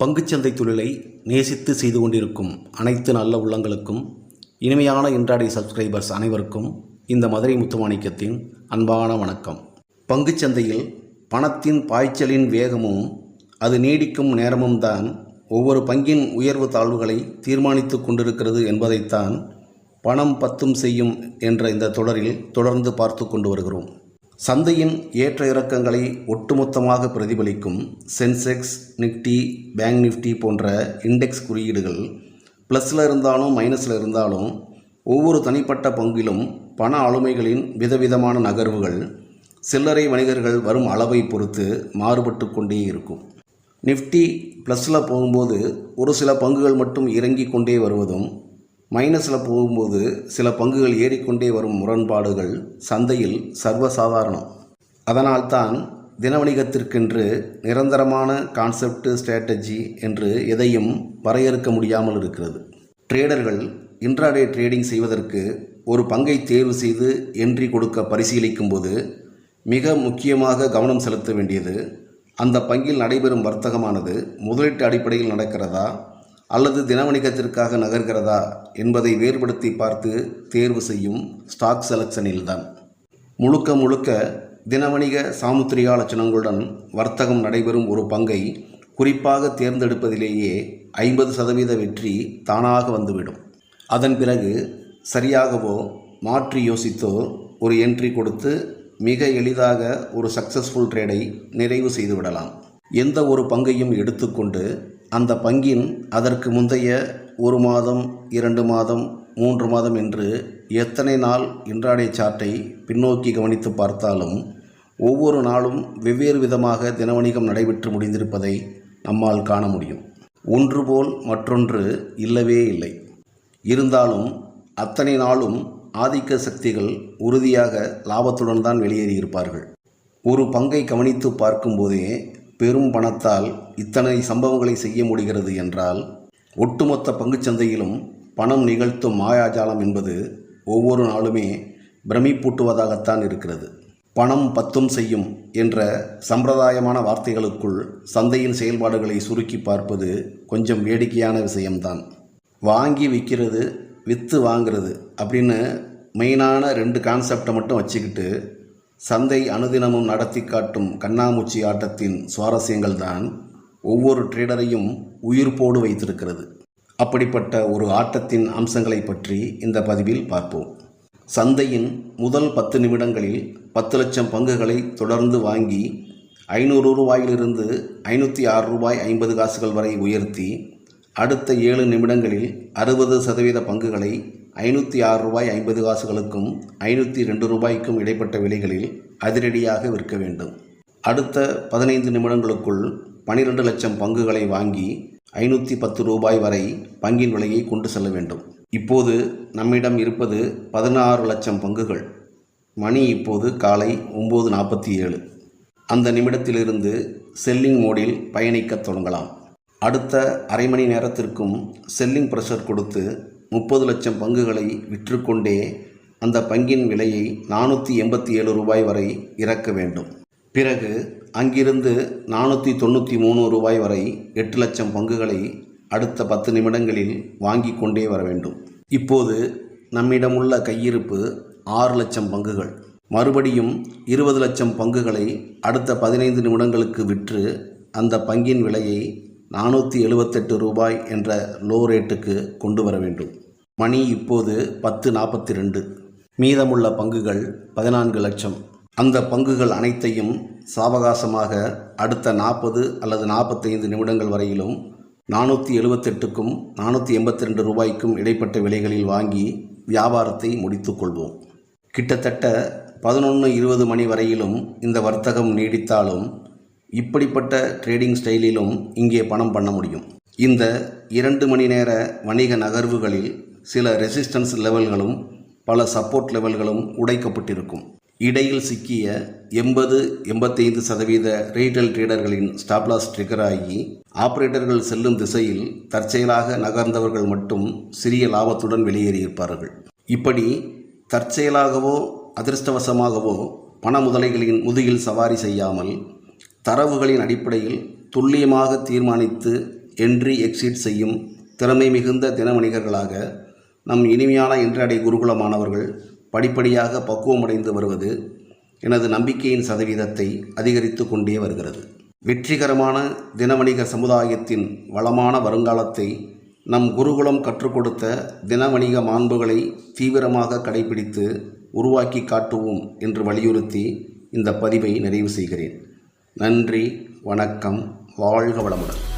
பங்குச்சந்தை தொழிலை நேசித்து செய்து கொண்டிருக்கும் அனைத்து நல்ல உள்ளங்களுக்கும் இனிமையான இன்றாடை சப்ஸ்கிரைபர்ஸ் அனைவருக்கும் இந்த மதுரை முத்துமாணிக்கத்தின் அன்பான வணக்கம். பங்குச்சந்தையில் பணத்தின் பாய்ச்சலின் வேகமும் அது நீடிக்கும் நேரமும் தான் ஒவ்வொரு பங்கின் உயர்வு தாழ்வுகளை தீர்மானித்து கொண்டிருக்கிறது என்பதைத்தான் பணம் பத்தும் செய்யும் என்ற இந்த தொடரில் தொடர்ந்து பார்த்து கொண்டு வருகிறோம். சந்தையின் ஏற்ற இறக்கங்களை ஒட்டுமொத்தமாக பிரதிபலிக்கும் சென்செக்ஸ் நிஃப்டி பேங்க் நிஃப்டி போன்ற இண்டெக்ஸ் குறியீடுகள் ப்ளஸில் இருந்தாலும் மைனஸில் இருந்தாலும் ஒவ்வொரு தனிப்பட்ட பங்கிலும் பண ஆளுமைகளின் விதவிதமான நகர்வுகள் சில்லறை வணிகர்கள் வரும் அளவை பொறுத்து மாறுபட்டு கொண்டே இருக்கும். நிஃப்டி ப்ளஸில் போகும்போது ஒரு சில பங்குகள் மட்டும் இறங்கி கொண்டே வருவதும் மைனஸில் போகும்போது சில பங்குகள் ஏறிக்கொண்டே வரும் முரண்பாடுகள் சந்தையில் சர்வசாதாரணம். அதனால்தான் தினவணிகத்திற்கென்று நிரந்தரமான கான்செப்ட் ஸ்ட்ராட்டஜி என்று எதையும் வரையறுக்க முடியாமல் இருக்கிறது. ட்ரேடர்கள் இன்ட்ராடே ட்ரேடிங் செய்வதற்கு ஒரு பங்கை தேர்வு செய்து என்ட்ரி கொடுக்க பரிசீலிக்கும் போது மிக முக்கியமாக கவனம் செலுத்த வேண்டியது அந்த பங்கில் நடைபெறும் வர்த்தகமானது முதலீட்டு அடிப்படையில் நடக்கிறதா அல்லது தினவணிகத்திற்காக நகர்கிறதா என்பதை வேறுபடுத்தி பார்த்து தேர்வு செய்யும் ஸ்டாக் செலக்ஷனில்தான் முழுக்க முழுக்க தினவணிக சாமுத்திரிகா லட்சணங்களுடன் வர்த்தகம் நடைபெறும் ஒரு பங்கை குறிப்பாக தேர்ந்தெடுப்பதிலேயே ஐம்பது சதவீத வெற்றி தானாக வந்துவிடும். அதன் பிறகு சரியாகவோ மாற்றி யோசித்தோ ஒரு என்ட்ரி கொடுத்து மிக எளிதாக ஒரு சக்சஸ்ஃபுல் ட்ரேடை நிறைவு செய்துவிடலாம். எந்த ஒரு பங்கையும் எடுத்துக்கொண்டு அந்த பங்கின் அதற்கு முந்தைய ஒரு மாதம் இரண்டு மாதம் மூன்று மாதம் என்று எத்தனை நாள் இன்றாடை சார்ட்டை பின்னோக்கி கவனித்து பார்த்தாலும் ஒவ்வொரு நாளும் வெவ்வேறு விதமாக தினவணிகம் நடைபெற்று முடிந்திருப்பதை நம்மால் காண முடியும். ஒன்று போல் மற்றொன்று இல்லவே இல்லை. இருந்தாலும் அத்தனை நாளும் ஆதிக்க சக்திகள் உறுதியாக லாபத்துடன் தான் வெளியேறியிருப்பார்கள். ஒரு பங்கை கவனித்து பார்க்கும்போதே பெரும் பணத்தால் இத்தனை சம்பவங்களை செய்ய முடிகிறது என்றால் ஒட்டுமொத்த பங்குச்சந்தையிலும் பணம் நிகழ்த்தும் மாயாஜாலம் என்பது ஒவ்வொரு நாளுமே பிரமிப்பூட்டுவதாகத்தான் இருக்கிறது. பணம் பத்தும் செய்யும் என்ற சம்பிரதாயமான வார்த்தைகளுக்குள் சந்தையின் செயல்பாடுகளை சுருக்கி பார்ப்பது கொஞ்சம் வேடிக்கையான விஷயம்தான். வாங்கி விற்கிறது விற்று வாங்கிறது அப்படின்னு மெயினான ரெண்டு கான்செப்டை மட்டும் வச்சுக்கிட்டு சந்தை அனுதினமும் நடத்தி காட்டும் கண்ணாமூச்சி ஆட்டத்தின் சுவாரஸ்யங்கள் தான் ஒவ்வொரு ட்ரேடரையும் உயிர்ப்போடு வைத்திருக்கிறது. அப்படிப்பட்ட ஒரு ஆட்டத்தின் அம்சங்களை பற்றி இந்த பதிவில் பார்ப்போம். சந்தையின் முதல் பத்து நிமிடங்களில் பத்து லட்சம் பங்குகளை தொடர்ந்து வாங்கி ஐநூறு ரூபாயிலிருந்து ஐநூற்றி ஆறு ரூபாய் ஐம்பது காசுகள் வரை உயர்த்தி அடுத்த ஏழு நிமிடங்களில் அறுபது சதவீத பங்குகளை ஐநூற்றி ஆறு ரூபாய் ஐம்பது காசுகளுக்கும் ஐநூற்றி ரெண்டு ரூபாய்க்கும் இடைப்பட்ட விலைகளில் அதிரடியாக விற்க வேண்டும். அடுத்த பதினைந்து நிமிடங்களுக்குள் பனிரெண்டு லட்சம் பங்குகளை வாங்கி ஐநூற்றி பத்து ரூபாய் வரை பங்கின் விலையை கொண்டு செல்ல வேண்டும். இப்போது நம்மிடம் இருப்பது பதினாறு லட்சம் பங்குகள். மணி இப்போது காலை ஒம்பது நாற்பத்தி ஏழு. அந்த நிமிடத்திலிருந்து செல்லிங் மோடில் பயணிக்கத் தொடங்கலாம். அடுத்த அரை மணி நேரத்திற்கும் செல்லிங் ப்ரெஷர் கொடுத்து முப்பது லட்சம் பங்குகளை விற்றுக்கொண்டே அந்த பங்கின் விலையை நானூற்றி எண்பத்தி ஏழு ரூபாய் வரை இறக்க வேண்டும். பிறகு அங்கிருந்து நானூற்றி தொண்ணூற்றி மூணு ரூபாய் வரை எட்டு லட்சம் பங்குகளை அடுத்த பத்து நிமிடங்களில் வாங்கி கொண்டே வர வேண்டும். இப்போது நம்மிடமுள்ள கையிருப்பு ஆறு லட்சம் பங்குகள். மறுபடியும் இருபது லட்சம் பங்குகளை அடுத்த பதினைந்து நிமிடங்களுக்கு விற்று அந்த பங்கின் விலையை நானூற்றி எழுபத்தெட்டு ரூபாய் என்ற லோ ரேட்டுக்கு கொண்டு வர வேண்டும். மணி இப்போது பத்து நாற்பத்தி ரெண்டு மீதமுள்ள பங்குகள் பதினான்கு லட்சம். அந்த பங்குகள் அனைத்தையும் சாவகாசமாக அடுத்த நாற்பது அல்லது நாற்பத்தைந்து நிமிடங்கள் வரையிலும் நானூற்றி எழுபத்தெட்டுக்கும் நானூற்றி எண்பத்தி ரெண்டு ரூபாய்க்கும் இடைப்பட்ட விலைகளில் வாங்கி வியாபாரத்தை முடித்துக்கொள்வோம் கிட்டத்தட்ட பதினொன்று இருபது மணி வரையிலும் இந்த வர்த்தகம் நீடித்தாலும் இப்படிப்பட்ட ட்ரேடிங் ஸ்டைலிலும் இங்கே பணம் பண்ண முடியும். இந்த இரண்டு மணி நேர வணிக நகர்வுகளில் சில ரெசிஸ்டன்ஸ் லெவல்களும் பல சப்போர்ட் லெவல்களும் உடைக்கப்பட்டிருக்கும். இடையில் சிக்கிய எண்பது எண்பத்தைந்து சதவீத ரீட்டைல் ட்ரேடர்களின் ஸ்டாப்லாஸ் ட்ரிகர் ஆகி ஆபரேட்டர்கள் செல்லும் திசையில் தற்செயலாக நகர்ந்தவர்கள் மட்டும் சிறிய லாபத்துடன் வெளியேறியிருப்பார்கள். இப்படி தற்செயலாகவோ அதிர்ஷ்டவசமாகவோ பண முதலைகளின் முதுகில் சவாரி செய்யாமல் தரவுகளின் அடிப்படையில் துல்லியமாக தீர்மானித்து என்ட்ரி எக்ஸிட் செய்யும் திறமை மிகுந்த தினவணிகர்களாக நம் இனிமையான இன்றடை குருகுல மாணவர்கள் படிப்படியாக பக்குவமடைந்து வருவது எனது நம்பிக்கையின் சதவீதத்தை அதிகரித்து கொண்டே வருகிறது. வெற்றிகரமான தினவணிக சமுதாயத்தின் வளமான வருங்காலத்தை நம் குருகுலம் கற்றுக் கொடுத்த தினவணிக மாண்புகளை தீவிரமாக கடைபிடித்து உருவாக்கி காட்டுவோம் என்று வலியுறுத்தி இந்த பதிவை நிறைவு செய்கிறேன். நன்றி வணக்கம் வாழ்க வளமுடன்.